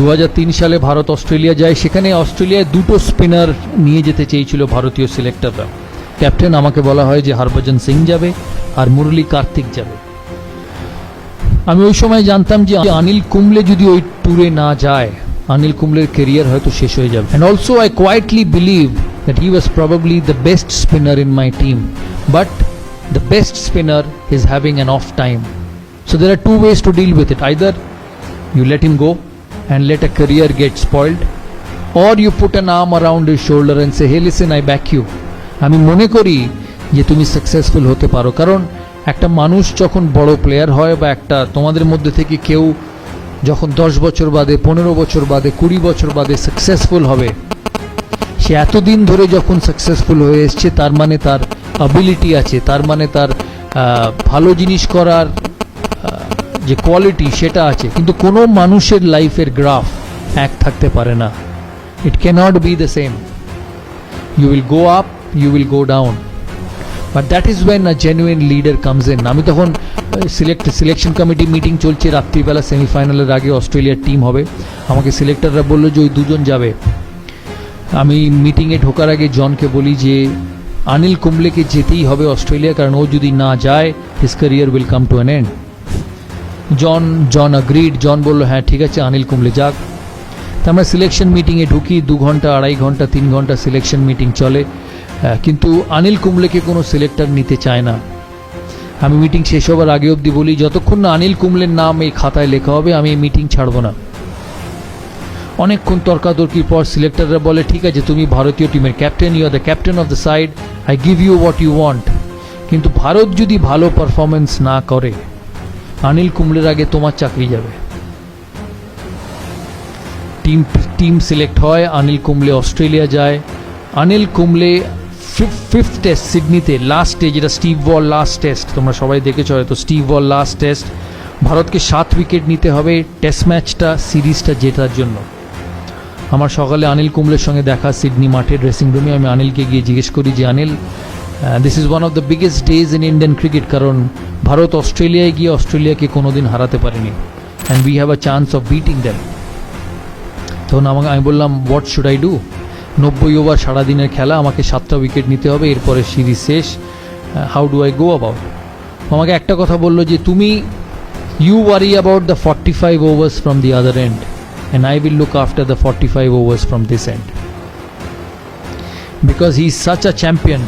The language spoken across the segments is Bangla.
দু হাজার তিন সালে ভারত অস্ট্রেলিয়া যায়। সেখানে অস্ট্রেলিয়ায় দুটো স্পিনার নিয়ে যেতে চেয়েছিল ভারতীয় সিলেক্টররা। ক্যাপ্টেন আমাকে বলা হয় যে হরভজন সিং যাবে আর মুরলী কার্তিক যাবে। আমি ওই সময় জানতাম যে অনিল কুম্বলে যদি ওই ট্যুরে না যায় অনিল কুম্বলের কেরিয়ার হয়তো শেষ হয়ে যাবে। And also I quietly believe that he was probably the best spinner in my team but the best spinner is having an off time So there are two ways to deal with it. Either you let him go and let a career get spoiled, or you put an arm around his shoulder and say, hey listen, I back you. আমি মনে করি যে তুমি সাকসেসফুল হতে পারো কারণ একটা মানুষ যখন বড় প্লেয়ার হয় বা একটা তোমাদের মধ্যে থেকে কেউ যখন দশ বছর বাদে পনেরো বছর বাদে কুড়ি বছর বাদে সাকসেসফুল হবে সে এতদিন ধরে যখন সাকসেসফুল হয়ে এসছে তার মানে তার অ্যাবিলিটি আছে তার মানে তার ভালো জিনিস করার যে কোয়ালিটি সেটা আছে, কিন্তু কোনো মানুষের লাইফের গ্রাফ এক থাকতে পারে না। It cannot be the same you will go up you will go down but that is when a genuine leader comes in আমি তখন সিলেক্ট সিলেকশন কমিটি মিটিং চলছে রাত্রিবেলা সেমিফাইনালের আগে অস্ট্রেলিয়ার টিম হবে। আমাকে সিলেক্টররা বলল যে, ওই দুজন যাবে। আমি মিটিংয়ে ঢোকার আগে জনকে বলি যে অনিল কুম্বলেকে যেতেই হবে অস্ট্রেলিয়া কারণ ও যদি না যায় his career will come to an end John John agreed John বলল হ্যাঁ ঠিক আছে অনিল কুম্বলে যাক। তা আমরা সিলেকশন মিটিংয়ে ঢুকি, দু ঘণ্টা, আড়াই ঘণ্টা, তিন ঘণ্টা সিলেকশন মিটিং চলে। কিন্তু অনিল কুম্বলেকে কোনো সিলেক্টর নিতে চায় না। আমি মিটিং শেষ হবার আগে অবধি বলি, যতক্ষণ না অনিল কুম্বলের নাম এই খাতায় লেখা হবে, আমি এই মিটিং ছাড়ব না। অনেকক্ষণ তর্কাতর্কির পর সিলেক্টররা বলে, ঠিক আছে, তুমি ভারতীয় টিমের captain you are the captain of the side I give you what you want কিন্তু ভারত যদি ভালো পারফরমেন্স না করে অনিল কুম্বলের আগে তোমার চাকরি যাবে। টিম টিম সিলেক্ট হয় অনিল কুম্বলে অস্ট্রেলিয়া যায়। অনিল কুম্বলে ফিফথ টেস্ট সিডনিতে লাস্টে যেটা স্টিভ বল লাস্ট টেস্ট তোমরা সবাই দেখেছ হয়তো স্টিভ বল লাস্ট টেস্ট ভারতকে সাত উইকেট নিতে হবে টেস্ট ম্যাচটা সিরিজটা জেতার জন্য। আমার সকালে অনিল কুম্বলের সঙ্গে দেখা সিডনি মাঠে ড্রেসিং রুমে আমি অনিলকে গিয়ে জিজ্ঞেস করি যে Anil this is one of the biggest days in Indian cricket কারণ ভারত অস্ট্রেলিয়ায় গিয়ে অস্ট্রেলিয়াকে কোনোদিন হারাতে পারেনি and we have a chance of beating them তখন আমাকে আমি বললাম হোয়াট শুড আই ডু নব্বই ওভার সারাদিনের খেলা, আমাকে সাতটা উইকেট নিতে হবে, এরপরে সিরিজ শেষ। How do I go about আমাকে একটা কথা বলল যে, তুমি you worry about the forty five overs from the other end and I will look after the forty five overs from this end because he is such a champion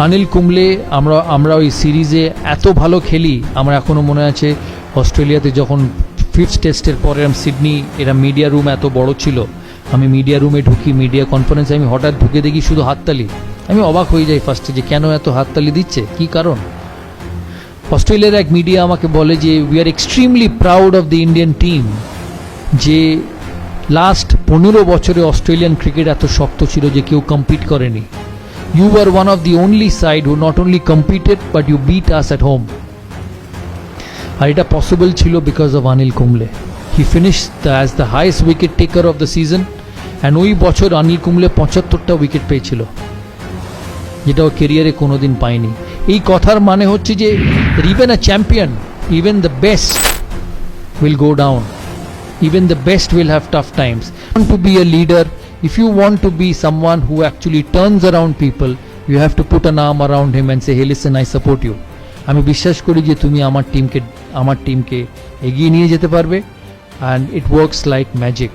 Anil Kumble, আমরা আমরা ওই সিরিজে এত ভালো খেলি, আমার এখনও মনে আছে অস্ট্রেলিয়াতে যখন ফিফথ টেস্টের পরে আমি সিডনি এরা মিডিয়া রুম এত বড় ছিল, আমি মিডিয়া রুমে ঢুকি মিডিয়া কনফারেন্সে আমি হঠাৎ ঢুকে দেখি শুধু হাততালি। আমি অবাক হয়ে যাই ফার্স্টে যে কেন এত হাততালি দিচ্ছে, কি কারণ? অস্ট্রেলিয়ার এক মিডিয়া আমাকে বলে যে we are extremely proud of the Indian team যে লাস্ট পনেরো বছরে অস্ট্রেলিয়ান ক্রিকেট এত শক্ত ছিল যে কেউ কম্পিট করেনি। You are one of the only side who not only competed but you beat us at home আর এটা পসিবল ছিল because of Anil Kumble he finish as the highest wicket taker of the season and ওই বছর অনিল কুম্বলে পঁচাত্তরটা উইকেট পেয়েছিল যেটা ও কেরিয়ারে কোনোদিন পায়নি এই কথার মানে হচ্ছে যে even a champion even the best will go down. Even the best will have tough times. Want to be a leader, if you want to be someone who actually turns around people, you have to put an arm around him and say, hey listen, I support you. আমি বিশ্বাস করি যে তুমি আমার টিমকে আমার টিমকে এগিয়ে নিয়ে যেতে পারবে and it works like magic